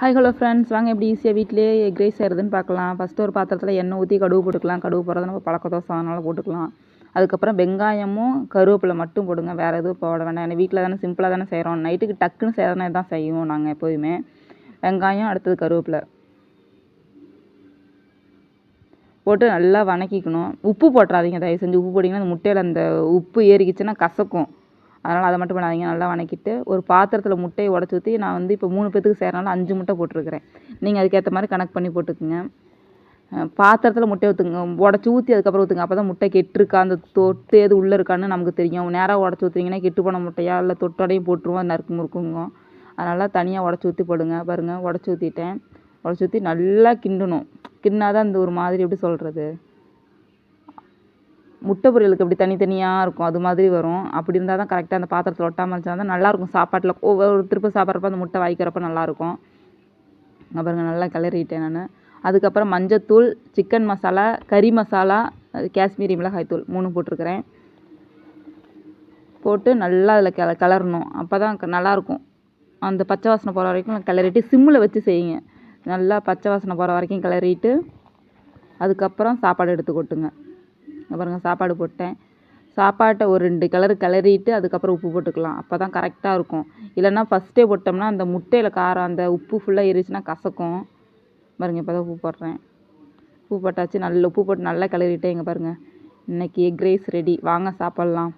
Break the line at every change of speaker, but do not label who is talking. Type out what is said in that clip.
Hi hello friends வாங்க எப்படி ஈஸியாக வீட்டிலேயே எக் ரைஸ் செய்கிறதுன்னு பார்க்கலாம். ஃபஸ்ட்டு ஒரு பாத்திரத்தில் எண்ணெய் ஊற்றி கடுகு போட்டுக்கலாம். கடுகு போடுறது நம்ம பழக்க தோசை அதனால் போட்டுக்கலாம். அதுக்கப்புறம் வெங்காயமும் கருவேப்பிலை மட்டும் போடுங்க. வேறு எதுவும் போட வேண்டாம். ஏன்னா வீட்டில் தானே சிம்பிளாக தானே செய்கிறோம் நைட்டுக்கு டக்குன்னு செய்கிறனே தான் செய்வோம் நாங்கள் எப்போதுமே. வெங்காயம் அடுத்தது கருவேப்பிலை. போட்டு நல்லா வணக்கிக்கணும். உப்பு போட்டுறாதீங்க. தயவு செஞ்சு உப்பு போட்டிங்கன்னா அந்த முட்டையில் அந்த உப்பு ஏறிக்கிச்சுன்னா கசக்கும். அதனால் அதை மட்டும் பண்ணாதீங்க. நல்லா வணக்கிட்டு ஒரு பாத்திரத்தில் முட்டையை உடச்சி ஊற்றி நான் வந்து இப்போ மூணு பேத்துக்கு செய்கிறனால அஞ்சு முட்டை போட்டிருக்கிறேன். நீங்கள் அதுக்கேற்ற மாதிரி கணக்கு பண்ணி போட்டுக்குங்க. பாத்திரத்தில் முட்டையை ஊற்றுங்க உடச்சி ஊற்றி அதுக்கப்புறம் ஊற்றுங்க அப்போ தான் முட்டை கெட்டிருக்கா? அந்த தொட்டு எது உள்ளே இருக்கான்னு நமக்கு தெரியும். நேராக உடச்சி ஊற்றுறீங்கன்னா கெட்டு போன முட்டையா? இல்லை தொட்டோடையும் போட்டுருவோம். நறுக்கு முறுக்குங்க. அதனால் தனியாக உடச்சி ஊற்றி போடுங்க. பாருங்கள் உடச்சி ஊற்றிட்டேன் உடச்சி ஊற்றி நல்லா கிண்டணும். கிண்டினா தான் இந்த ஒரு மாதிரி எப்படி சொல்கிறது முட்டை பொரியலுக்கு அப்படி தனித்தனியாக இருக்கும் அது மாதிரி வரும். அப்படி இருந்தால் தான் கரெக்டாக அந்த பாத்திரத்தில் ஒட்டாமல் இருந்துச்சுனா தான் நல்லாயிருக்கும். சாப்பாட்டில் ஒவ்வொரு திருப்பி சாப்பிட்றப்ப அந்த முட்டை வாய்க்கிறப்ப நல்லாயிருக்கும். அப்புறம் நல்லா கிளறிட்டேன் நான். அதுக்கப்புறம் மஞ்சத்தூள் சிக்கன் மசாலா கறி மசாலா அது காஷ்மீரி மிளகாய் தூள் மூணு போட்டிருக்கிறேன். போட்டு நல்லா அதில் கிள கிளறணும். அப்போ தான் நல்லாயிருக்கும். அந்த பச்சை வாசனை போகிற வரைக்கும் கிளறிட்டு சிம்மில் வச்சு செய்யுங்க. நல்லா பச்சை வாசனை போகிற வரைக்கும் கிளறிட்டு அதுக்கப்புறம் சாப்பாடு எடுத்து கொட்டுங்க. பாருங்கள் சாப்பாடு போட்டேன். சாப்பாட்டை ஒரு ரெண்டு கிளறு கிளறிட்டு அதுக்கப்புறம் உப்பு போட்டுக்கலாம். அப்போ தான் கரெக்டாக இருக்கும். இல்லைன்னா ஃபஸ்ட்டே போட்டோம்னா அந்த முட்டையில் காரம் அந்த உப்பு ஃபுல்லாக ஏறிச்சுன்னா கசக்கும். பாருங்கள் இப்போ தான் உப்பு போடுறேன். உப்பு போட்டாச்சு நல்ல உப்பு போட்டு நல்லா கிளறிட்டேன் இங்கே பாருங்கள் இன்றைக்கி எக் ரைஸ் ரெடி வாங்க சாப்பிட்லாம்.